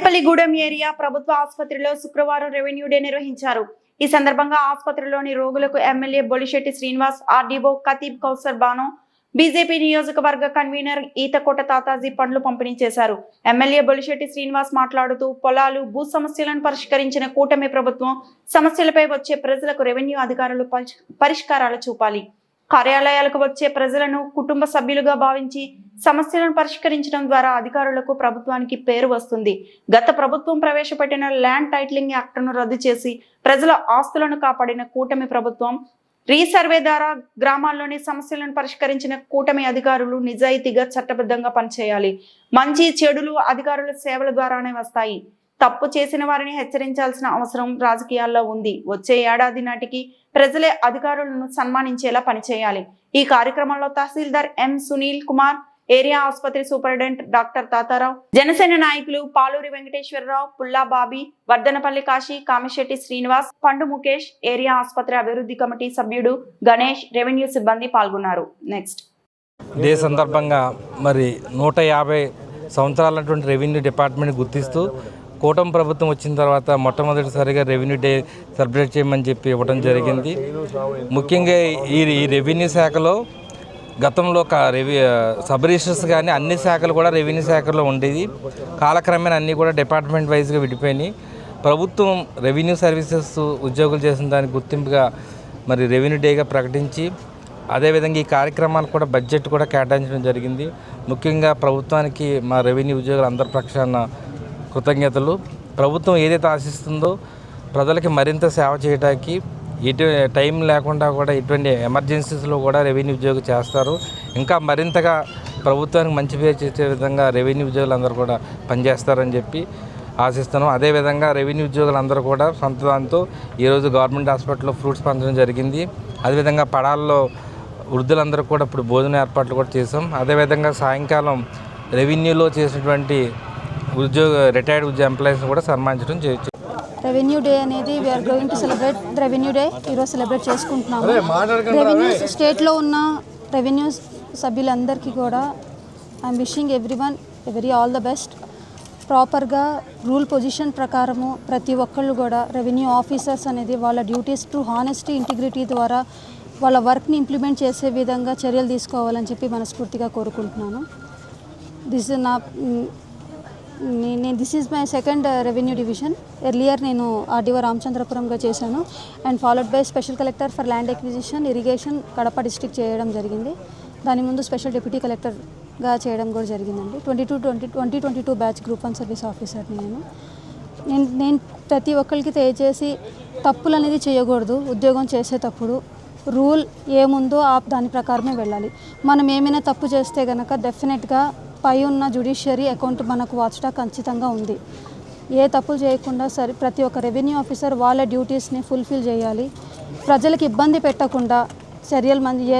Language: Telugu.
తాడేపల్లిగూడెం ఏరియా ప్రభుత్వ ఆసుపత్రిలో శుక్రవారం రెవెన్యూ డే నిర్వహించారు. ఈ సందర్భంగా ఆసుపత్రిలోని రోగులకు MLA Bolisetty Srinivas RDO Khatib Kausar Banu BJP నియోజకవర్గ కన్వీనర్ ఈతకోట తాతాజీ పండ్లు పంపిణీ చేశారు. ఎమ్మెల్యే బొలిశెట్టి శ్రీనివాస్ మాట్లాడుతూ పొలాలు భూ సమస్యలను పరిష్కరించిన కూటమి ప్రభుత్వం సమస్యలపై వచ్చే ప్రజలకు రెవెన్యూ అధికారులు పరిష్కారాలు చూపాలి. కార్యాలయాలకు వచ్చే ప్రజలను కుటుంబ సభ్యులుగా భావించి సమస్యలను పరిష్కరించడం ద్వారా అధికారులకు ప్రభుత్వానికి పేరు వస్తుంది. గత ప్రభుత్వం ప్రవేశపెట్టిన ల్యాండ్ టైటిలింగ్ యాక్ట్ను రద్దు చేసి ప్రజల ఆస్తులను కాపాడిన కూటమి ప్రభుత్వం రీసర్వే ద్వారా గ్రామాల్లోని సమస్యలను పరిష్కరించిన కూటమి అధికారులు నిజాయితీగా చట్టబద్ధంగా పనిచేయాలి. మంచి చెడులు అధికారుల సేవల ద్వారానే వస్తాయి. తప్పు చేసిన వారిని హెచ్చరించాల్సిన అవసరం రాజకీయాల్లో ఉంది. వచ్చే ఏడాది నాటికి ప్రజలే అధికారులను సన్మానించేలా పనిచేయాలి. ఈ కార్యక్రమంలో తహసీల్దార్ ఎం సునీల్ కుమార్ ఏరియా ఆసుపత్రి సూపరింటెండెంట్ డాక్టర్ తాతారావు జనసేన నాయకులు పాలూరి వెంకటేశ్వరరావు పుల్లా బాబీ వర్ధనపల్లి కాశీ కామిశెట్టి శ్రీనివాస్ పండు ముఖేష్ ఏరియా ఆసుపత్రి అభివృద్ధి కమిటీ సభ్యుడు గణేష్ రెవెన్యూ సిబ్బంది పాల్గొన్నారు. నెక్స్ట్. డే సందర్భంగా మరి నూట యాభై సంవత్సరాలటువంటి రెవెన్యూ డిపార్ట్మెంట్ గుర్తిస్తూ కూటమి ప్రభుత్వం వచ్చిన తర్వాత మొట్టమొదటిసారిగా రెవెన్యూ డే సెలబ్రేట్ చేయమని చెప్పి ఇవ్వడం జరిగింది. ముఖ్యంగా ఈ రెవెన్యూ శాఖలో గతంలో ఒక రెవె సబ్ రిజిస్టర్స్ కానీ అన్ని శాఖలు కూడా రెవెన్యూ శాఖలో ఉండేది. కాలక్రమేణా అన్నీ కూడా డిపార్ట్మెంట్ వైజ్గా విడిపోయినాయి. ప్రభుత్వం రెవెన్యూ సర్వీసెస్ ఉద్యోగులు చేసిన దానికి గుర్తింపుగా మరి రెవెన్యూ డేగా ప్రకటించి అదేవిధంగా ఈ కార్యక్రమానికి కూడా బడ్జెట్ కూడా కేటాయించడం జరిగింది. ముఖ్యంగా ప్రభుత్వానికి మా రెవెన్యూ ఉద్యోగులు అందరి పక్షాన కృతజ్ఞతలు. ప్రభుత్వం ఏదైతే ఆశిస్తుందో ప్రజలకి మరింత సేవ చేయడానికి ఎటు టైం లేకుండా కూడా ఇటువంటి ఎమర్జెన్సీస్లో కూడా రెవెన్యూ ఉద్యోగులు చేస్తారు. ఇంకా మరింతగా ప్రభుత్వానికి మంచి పేరు చేసే విధంగా రెవెన్యూ ఉద్యోగులు అందరూ కూడా పనిచేస్తారని చెప్పి ఆశిస్తున్నాం. అదేవిధంగా రెవెన్యూ ఉద్యోగులందరూ కూడా సొంత దాంతో ఈరోజు గవర్నమెంట్ హాస్పిటల్లో ఫ్రూట్స్ పంచడం జరిగింది. అదేవిధంగా పడాల్లో వృద్ధులందరూ కూడా ఇప్పుడు భోజన ఏర్పాట్లు కూడా చేసాం అదేవిధంగా సాయంకాలం రెవెన్యూలో చేసినటువంటి ఉద్యోగ రిటైర్డ్ ఉద్యోగ ఎంప్లాయీస్ని కూడా సన్మానించడం చేయొచ్చు. రెవెన్యూ డే అనేది we're going to celebrate revenue day. ఈరోజు సెలబ్రేట్ చేసుకుంటున్నాము. రెవెన్యూ స్టేట్లో ఉన్న రెవెన్యూ సభ్యులందరికీ కూడా I'm wishing every one very all the best ప్రాపర్గా రూల్ పొజిషన్ ప్రకారము ప్రతి ఒక్కళ్ళు కూడా రెవెన్యూ ఆఫీసర్స్ అనేది వాళ్ళ డ్యూటీస్ టు హానెస్టీ ఇంటిగ్రిటీ ద్వారా వాళ్ళ వర్క్ని ఇంప్లిమెంట్ చేసే విధంగా చర్యలు తీసుకోవాలని చెప్పి మనస్ఫూర్తిగా కోరుకుంటున్నాను. దిస్ నా నే- నేను this is my second revenue division earlier నేను ఆర్డీఓ రామచంద్రపురంగా చేశాను. And followed by special collector for land acquisition irrigation Kadapa district చేయడం జరిగింది. దాని ముందు స్పెషల్ డిప్యూటీ కలెక్టర్గా చేయడం కూడా జరిగిందండి. Twenty two twenty twenty twenty two batch group one service ఆఫీసర్ని నేను. నేను నేను ప్రతి ఒక్కరికి తెలియజేసి తప్పులు అనేది చేయకూడదు ఉద్యోగం చేసేటప్పుడు. రూల్ ఏముందో ఆ దాని ప్రకారమే వెళ్ళాలి. మనం ఏమైనా తప్పు చేస్తే కనుక డెఫినెట్గా పై ఉన్న జుడిషియరీ అకౌంట్ మనకు వాచడా ఖచ్చితంగా ఉంది. ఏ తప్పులు చేయకుండా సరే ప్రతి ఒక్క రెవెన్యూ ఆఫీసర్ వాళ్ళ డ్యూటీస్ని ఫుల్ఫిల్ చేయాలి. ప్రజలకు ఇబ్బంది పెట్టకుండా చర్యలు మంది ఏ